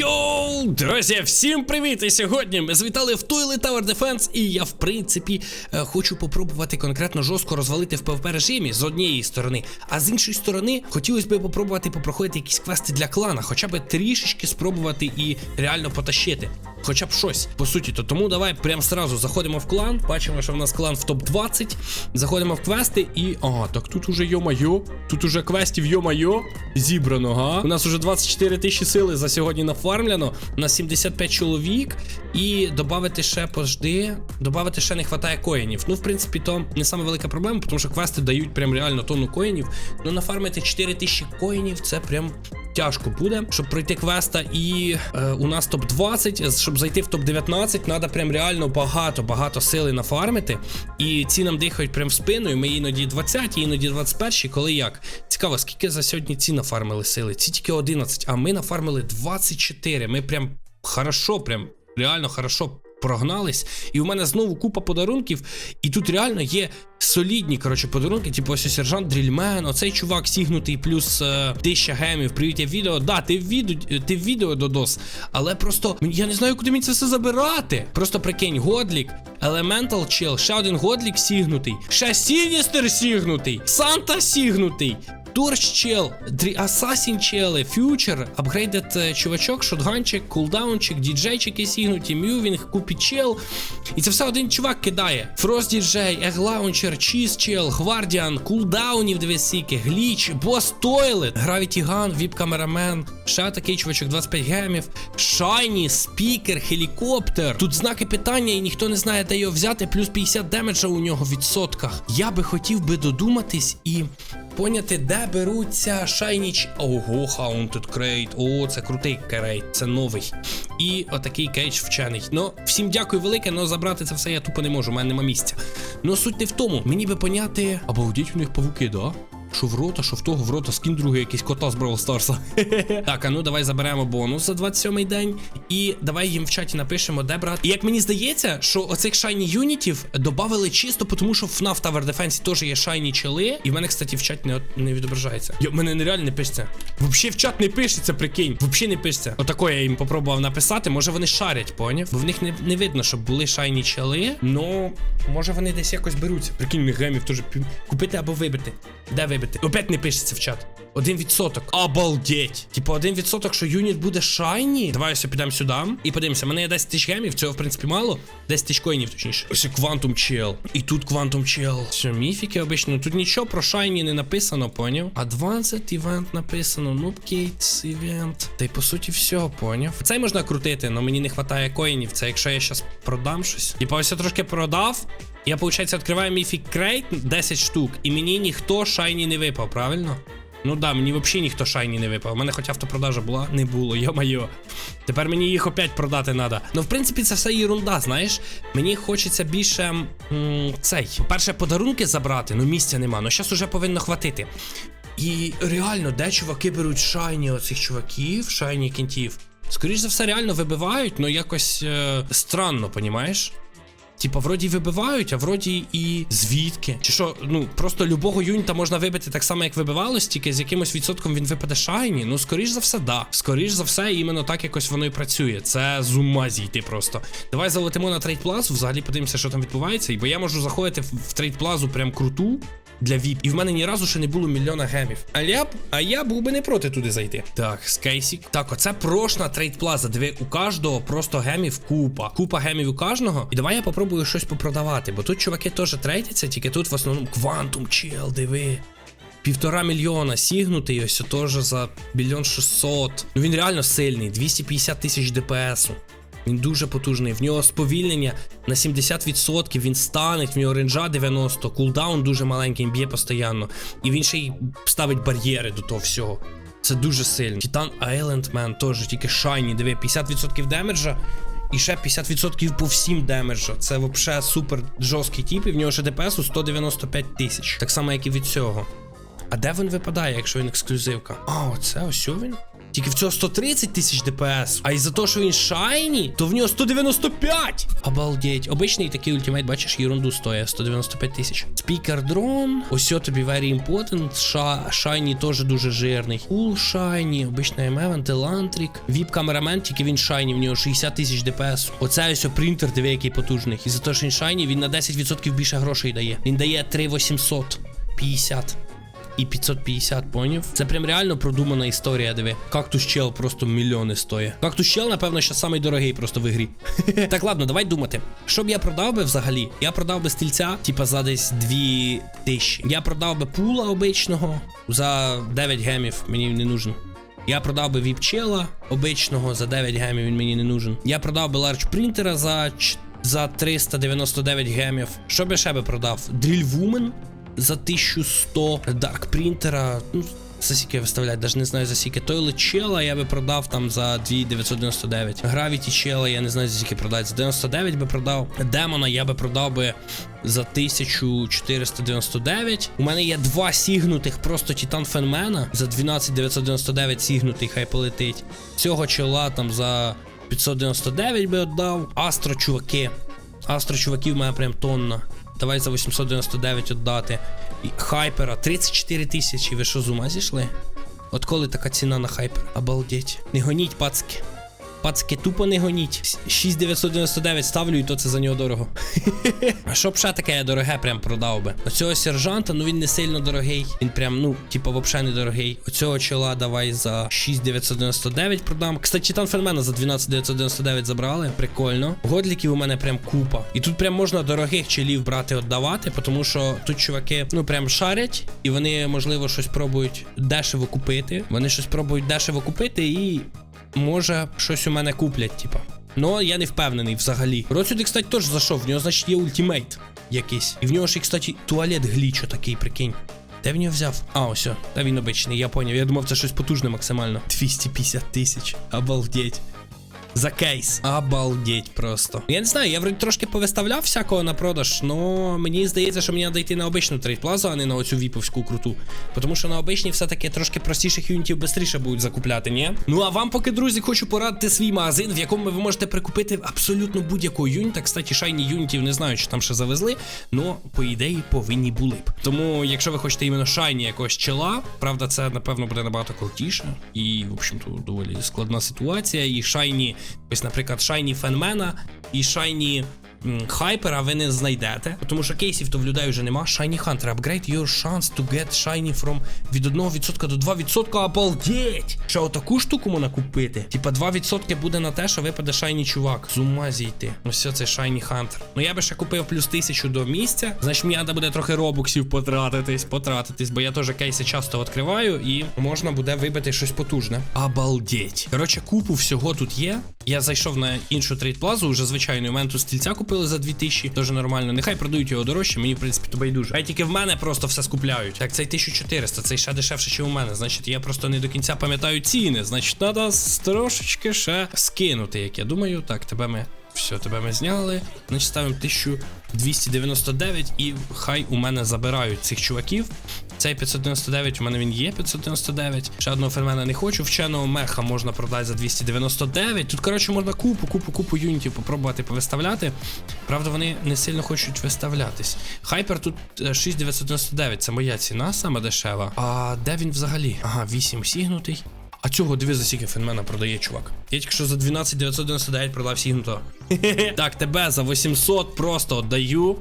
Йоу, друзі, всім привіт! І сьогодні ми звітали в Toilet Tower Defense, і я, в принципі, е, хочу попробувати конкретно жорстко розвалити в PvP режимі з однієї сторони, а з іншої сторони хотілося б попробувати попроходити якісь квести для клана, хоча б трішечки спробувати і реально потащити. Хоча б щось, по суті, то тому давай прямо сразу заходимо в клан. Бачимо, що в нас клан в топ-20. Заходимо в квести і. Ага, так тут уже йо-майо. Тут уже квестів йо-майо зібрано, га. У нас уже 24 тисячі сили за сьогодні нафармлено. У нас 75 чоловік. І додати ще пожди. Додати ще не вистачає коїнів. Ну, в принципі, то не саме велика проблема, тому що квести дають прям реально тонну коїнів. Ну, нафармити 4 тисячі коїнів це прям. Тяжко буде, щоб пройти квеста, і е, у нас топ 20 Щоб зайти в топ 19 треба прям реально багато-багато сили нафармити. І ці нам дихають прям в спину. І ми іноді 20, іноді 21, коли як. Цікаво, скільки за сьогодні ці нафармили сили? Ці тільки 11, а ми нафармили 24. Ми прям хорошо, прям реально хорошо прогнались. І у мене знову купа подарунків. І тут реально є солідні коротше, подарунки, типу ось сержант Дрільмен, оцей чувак сігнутий, плюс е, 1000 гемів. Привіт, я відео. Да, ти в відео, ти в відео додос. Але просто я не знаю, куди мені це все забирати. Просто прикинь, Годлік, Elemental Chill, ще один Годлік сігнутий, ще Сіністер сігнутий, Санта сігнутий. Торч чел, Дрі Асасін чели, фьючер, апгрейдед чувачок, шотганчик, кулдаунчик, діджейчики сігнуті, мювінг, купі чел. І це все один чувак кидає. Фрост діджей, еглаунчер, чіз чел, гвардіан, кулдаунів дві сіки, гліч, бос тойлет, гравіті ган, віп камерамен, ще такий чувачок, 25 гемів, шайні, спікер, хелікоптер. Тут знаки питання, і ніхто не знає, де його взяти, плюс 50 демеджа у нього в відсотках. Я би хотів би додуматись і поняти, де беруться шайніч. Ого, Haunted Crate. О, це крутий крейт, це новий. І отакий кейдж вчений. Ну, всім дякую велике, але забрати це все я тупо не можу, у мене нема місця. Ну суть не в тому. Мені би поняти. Обалдіть у них павуки, да? Що в рота, що в того в рота, скін другий якийсь кота з Бравл Старса. так, а ну давай заберемо бонус за 27-й день. І давай їм в чаті напишемо, де брати. І як мені здається, що оцих шайні юнітів додали чисто, тому що в FNAF Tower Defense теж є шайні чели. І в мене, кстати, в чаті не, не відображається. Йо, мене нереально не пишеться. Взагалі в чат не пишеться, прикинь. Взагалі не пишеться. Отако я їм попробував написати. Може вони шарять, поняв? Бо в них не, не видно, щоб були шайні чели. Ну, може вони десь якось беруться. Прикинь, гемів теж купити або вибити. Де вибити? Опять не пишеться в чат. Один відсоток. Обалдеть. Типу, один відсоток, що юніт буде шайні. Давай ось підемо сюди і подивимося. Мене є 10 тисяч гемів, цього в принципі мало. 10 тисяч коїнів, точніше. Ось Quantum Чел. І тут Quantum Чел. Все, міфіки обично. Тут нічого про шайні не написано, поняв? Advanced Event написано. Noob Gates Event. Та й по суті все, поняв. Цей можна крутити, але мені не вистачає коїнів. Це якщо я зараз продам щось. Типа ось я трошки продав. Я, виходить, відкриваю Mythic Crate 10 штук, і мені ніхто шайні не випав, правильно? Ну да, мені взагалі ніхто шайні не випав. У мене хоч автопродажа була, не було, йо-майо. Тепер мені їх опять продати треба. Ну, в принципі, це все ерунда, знаєш. Мені хочеться більше м, цей. Перше подарунки забрати, ну місця нема. Ну зараз уже повинно хватити. І реально, де чуваки беруть шайні оцих чуваків, шайні кінтів. Скоріш за все, реально вибивають, ну якось е, странно, понімаєш? Типа, вроді вибивають, а вроді і звідки. Чи що, ну просто любого юніта можна вибити так само, як вибивалось, тільки з якимось відсотком він випаде шайні. Ну, скоріш за все, да. Скоріш за все, іменно так якось воно і працює. Це з ума зійти просто. Давай залетимо на трейдплазу, взагалі подивимося, що там відбувається. Бо я можу заходити в трейдплазу прям круту. Для VIP. І в мене ні разу ще не було мільйона гемів. А я б, а я був би не проти туди зайти. Так, скейсік. Так, оце прошна трейдплаза. Диви, у кожного просто гемів купа. Купа гемів у кожного. І давай я попробую щось попродавати. Бо тут чуваки теж трейдяться, тільки тут в основному квантум чел, диви. Півтора мільйона сігнутий, ось теж за мільйон шістсот. Ну він реально сильний, 250 тисяч ДПСу. Він дуже потужний. В нього сповільнення на 70%, він стане, в нього ренджа 90, кулдаун дуже маленький, він б'є постійно. І він ще й ставить бар'єри до того всього. Це дуже сильно. Титан Man теж тільки шайні, диви, 50% демеджа. І ще 50% по всім демеджа. Це взагалі супер жорсткий тип, і в нього ще ДПСу 195 тисяч. Так само, як і від цього. А де він випадає, якщо він ексклюзивка? А, оце ось він. Тільки в цього 130 тисяч ДПС. А із-за того, що він шайні, то в нього 195. Обалдеть. Обичний такий ультимейт, бачиш, ерунду стоїть 195 тисяч. Спікер дрон. Ось тобі very important. Ша, шайні теж дуже жирний. Кул шайні, обичний ММ, Елантрік. Віп камерамен, тільки він шайні, в нього 60 тисяч ДПС. Оце ось принтер, диви, який потужний. І за те, що він шайні, він на 10% більше грошей дає. Він дає 3850 і 550, поняв? Це прям реально продумана історія, диви. Кактус чел просто мільйони стоїть. Кактус чел, напевно, що самий дорогий просто в ігрі. так, ладно, давай думати. Що б я продав би взагалі? Я продав би стільця, типа за десь 2 тисячі. Я продав би пула обичного за 9 гемів, мені не нужен. Я продав би віп-чела обичного за 9 гемів, він мені не нужен. Я продав би ларч принтера за, за 399 гемів. Що б я ще би продав? Woman за 1100 Dark принтера. Ну, за скільки виставляють, навіть не знаю за скільки. Toilet чела я би продав там за 2999. Gravity чела, я не знаю за скільки продати. За 99 би продав. Демона я би продав би за 1499. У мене є два сігнутих просто Титан Фенмена за 12999 сігнутий, хай полетить. Цього чола там за 599 би віддав. Астро, чуваки. Астро, чуваків, в мене прям тонна. Давай за 899 віддати. І хайпера 34 тисячі. Ви що з ума зійшли? От коли така ціна на хайпер? Обалдеть. Не гоніть, пацки. Пацки, тупо не гоніть. 6999 ставлю, і то це за нього дорого. а що б ще таке я дороге прям продав би? Оцього сержанта, ну він не сильно дорогий. Він прям, ну, типа, взагалі не дорогий. Оцього чола давай за 6999 продам. Кстати, Титан Фенмена за 12999 забрали. Прикольно. Годліків у мене прям купа. І тут прям можна дорогих челів брати, віддавати, тому що тут чуваки, ну прям шарять, і вони, можливо, щось пробують дешево купити. Вони щось пробують дешево купити і може щось у мене куплять, типа. Ну, я не впевнений взагалі. Рот кстати, теж зайшов. В нього, значить, є ультимейт якийсь. І в нього ще, кстати, туалет глічо такий, прикинь. Де в нього взяв? А, ось. Та він обичний, я поняв. Я думав, це щось потужне максимально. 250 тисяч. Обалдеть. За кейс. Обалдеть просто. Я не знаю, я вроді трошки повиставляв всякого на продаж, но мені здається, що мені треба йти на обичну трейдплазу, а не на оцю віповську круту. Тому що на обичній все-таки трошки простіших юнітів швидше будуть закупляти, ні? Ну а вам, поки, друзі, хочу порадити свій магазин, в якому ви можете прикупити абсолютно будь-якого юніта. Кстати, шайні юнітів не знаю, чи там ще завезли, но по ідеї повинні були б. Тому, якщо ви хочете іменно шайні якогось чела, правда, це напевно буде набагато крутіше. І, в общем-то, доволі складна ситуація. І шайні, ось, наприклад, шайні фенмена і шайні. Хайпера ви не знайдете, тому що кейсів то в людей вже нема. Shiny Hunter, upgrade your chance to get shiny from від 1% до 2%. Обалдеть! Ще отаку штуку можна купити. Типа 2% буде на те, що випаде шайні чувак. З ума зійти. Ось це Shiny Hunter. Ну я би ще купив плюс тисячу до місця. Значить, мені треба буде трохи робоксів потратитись, потратитись, бо я теж кейси часто відкриваю і можна буде вибити щось потужне. Обалдеть. Коротше, купу всього тут є. Я зайшов на іншу трейдплазу, уже звичайно, менту стільця купили за 2000, дуже нормально. Нехай продають його дорожче, мені в принципі то байдуже. А тільки в мене просто все скупляють. Так, цей 1400, цей ще дешевше, ніж у мене. Значить, я просто не до кінця пам'ятаю ціни. Значить, треба трошечки ще скинути, як я думаю. Так, тебе ми. Все, тебе ми зняли. Значить, ставимо 1299 і хай у мене забирають цих чуваків. Цей 599, у мене він є 599. Ще одного фермена не хочу. Вченого меха можна продати за 299. Тут, коротше, можна купу, купу, купу юнітів попробувати повиставляти. Правда, вони не сильно хочуть виставлятись. Хайпер тут е, 6999, це моя ціна, саме дешева. А де він взагалі? Ага, 8 сігнутий. А цього диви за скільки фенмена продає, чувак. Я тільки що за 12 999 продав Сінто. так, тебе за 800 просто даю.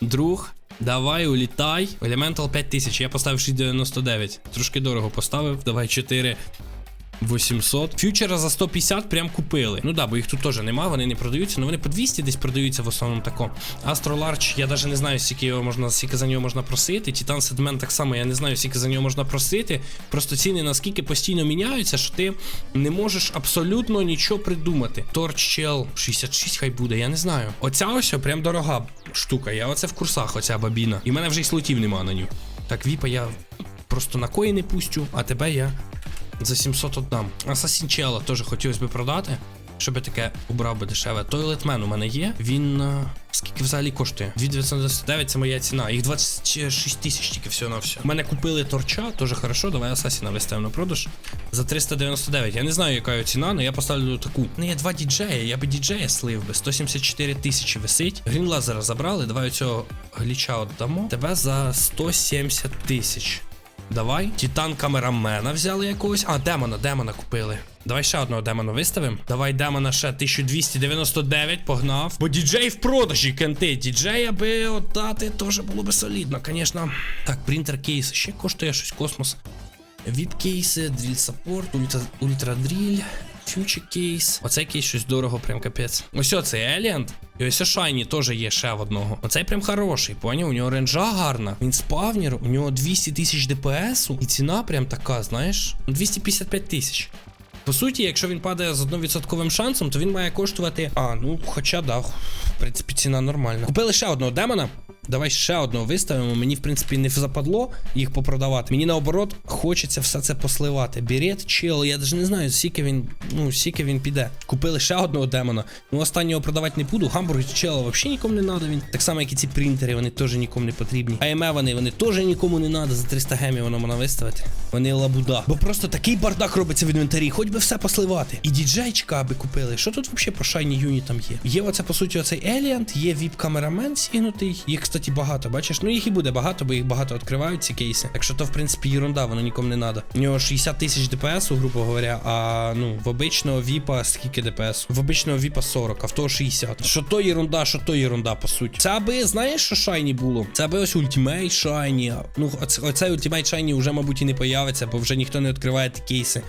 Друг. Давай, улітай. Elemental 5000. Я поставив 699. Трошки дорого поставив. Давай 4. 800. Фьючера за 150 прям купили. Ну да, бо їх тут теж нема, вони не продаються, але вони по 200 десь продаються в основному тако. Astro Large, я навіть не знаю, скільки його можна, скільки за нього можна просити. Titan Sedment так само, я не знаю, скільки за нього можна просити. Просто ціни наскільки постійно міняються, що ти не можеш абсолютно нічого придумати. Torch Shell 66 хай буде, я не знаю. Оця ось прям дорога штука. Я оце в курсах, оця бабіна. І в мене вже й слотів нема на ню. Так, Віпа я просто на кої не пустю, а тебе я за 700 отдам. Assassin Чела теж хотілося б продати. Щоб я таке убрав би дешеве. Тойлетмен у мене є. Він. е, Скільки взагалі коштує? 2999 це моя ціна. Їх 26 тисяч тільки все на все. У мене купили торча, теж хорошо. Давай Асасіна виставимо на продаж. За 399. Я не знаю, яка його ціна, але я поставлю таку. Ну, є два діджея, я би діджея слив би. 174 тисячі висить. Грін лазера забрали. Давай оцього гліча віддамо. Тебе за 170 тисяч. Давай. Титан камерамена взяли якогось. А, демона, демона купили. Давай ще одного демона виставимо. Давай демона ще 1299, погнав. Бо діджей в продажі, кенти. Діджей, аби отдати теж було би солідно, звісно. Так, принтер кейс ще коштує щось космос. Від кейси, дріль саппорт, ультра, дріль. Фьючі кейс. Оцей кейс щось дорого, прям капець. Ось оцей Еліант. І ось Шайні теж є ще одного. Оцей прям хороший, поняв? У нього ренджа гарна. Він спавнер, у нього 200 тисяч ДПСу. І ціна прям така, знаєш, 255 тисяч. По суті, якщо він падає з 1% шансом, то він має коштувати. А, ну хоча да, в принципі, ціна нормальна. Купили ще одного демона. Давай ще одного виставимо. Мені, в принципі, не западло їх попродавати. Мені наоборот хочеться все це посливати. Бірет, чел, я навіть не знаю, скільки він, ну, скільки він піде. Купили ще одного демона. Ну, останнього продавати не буду. Гамбург чела взагалі нікому не треба. Він. Так само, як і ці принтери, вони теж нікому не потрібні. АМЕ вони, вони теж нікому не треба. За 300 гемів воно можна виставити. Вони лабуда. Бо просто такий бардак робиться в інвентарі, хоч би все посливати. І діджейчика аби купили. Що тут взагалі по шайні юнітам є? Є оце, по суті, оцей Еліант, є віп-камерамен сігнутий. Кстати, багато. Бачиш, ну їх і буде багато, бо їх багато відкривають ці кейси. Так що то, в принципі, ерунда, воно нікому не треба. У нього 60 тисяч ДПС, грубо говоря, а ну, в обичного віпа скільки ДПС? В обичного віпа 40, а в того 60. Що то ерунда, що то ерунда, по суті. Це аби, знаєш, що шайні було? Це аби ось ультимейт шайні. Ну, оцей ультимейт шайні вже, мабуть, і не появиться, бо вже ніхто не відкриває ті кейси.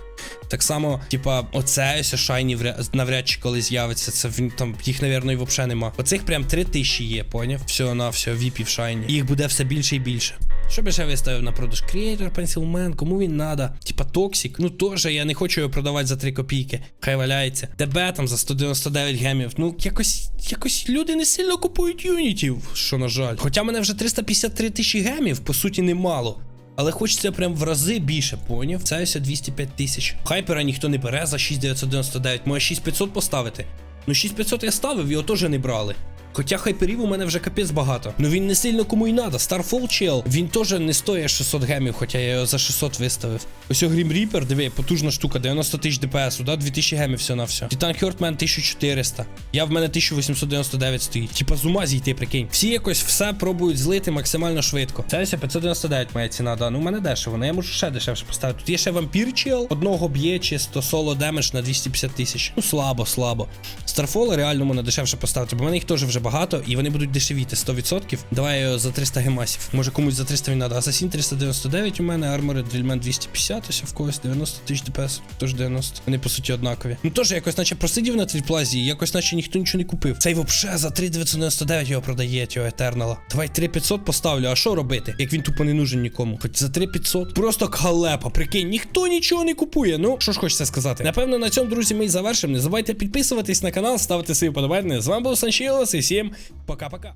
Так само, типа, оце ось шайні навряд чи коли з'явиться. Це там їх, навірно, і взагалі нема. Оцих прям три тисячі є, поняв? Всього на все, віпів шайні. Їх буде все більше і більше. Що би ще виставив на продаж? Creator, Pencilman, кому він надо? Типа Toxic. Ну теж я не хочу його продавати за 3 копійки. Хай валяється. ТБ там за 199 гемів. Ну, якось, якось люди не сильно купують юнітів, що на жаль. Хоча мене вже 353 тисячі гемів, по суті, немало. Але хочеться прям в рази більше, поняв? Це ось 205 тисяч. Хайпера ніхто не бере за 6999. Може 6500 поставити. Ну 6500 я ставив, його теж не брали. Хоча хайперів у мене вже капець багато. Ну він не сильно кому й надо. Starfall чел, він теж не стоїть 600 гемів, хоча я його за 600 виставив. Ось о Grim Reaper, диви, потужна штука, 90 тисяч ДПС, да? 2000 гемів все на все. Titan Heartman 1400. Я в мене 1899 стоїть. Типа з ума зійти, прикинь. Всі якось все пробують злити максимально швидко. Це 599 моя ціна, да. Ну у мене дешево, ну я можу ще дешевше поставити. Тут є ще вампір чел, одного б'є чисто соло демедж на 250 тисяч. Ну слабо, слабо. Старфоли реально можна дешевше поставити, бо в мене їх теж вже багато, і вони будуть дешевіти 100%. Давай його за 300 гемасів. Може комусь за 300 він надо. Асасін 399 у мене, армори Дрільмен 250, ось в когось 90 тисяч ДПС, теж 90. Вони по суті однакові. Ну теж якось наче просидів на тріплазі, якось наче ніхто нічого не купив. Цей вообще за 3999 його продає, цього Етернала. Давай 3500 поставлю, а що робити? Як він тупо не нужен нікому. Хоч за 3500. Просто халепа, прикинь, ніхто нічого не купує. Ну, що ж хочеться сказати. Напевно, на цьому, друзі, ми і завершимо. Не забувайте підписуватись на канал, ставити свої подобання. З вами був Санчілос і всім пока-пока.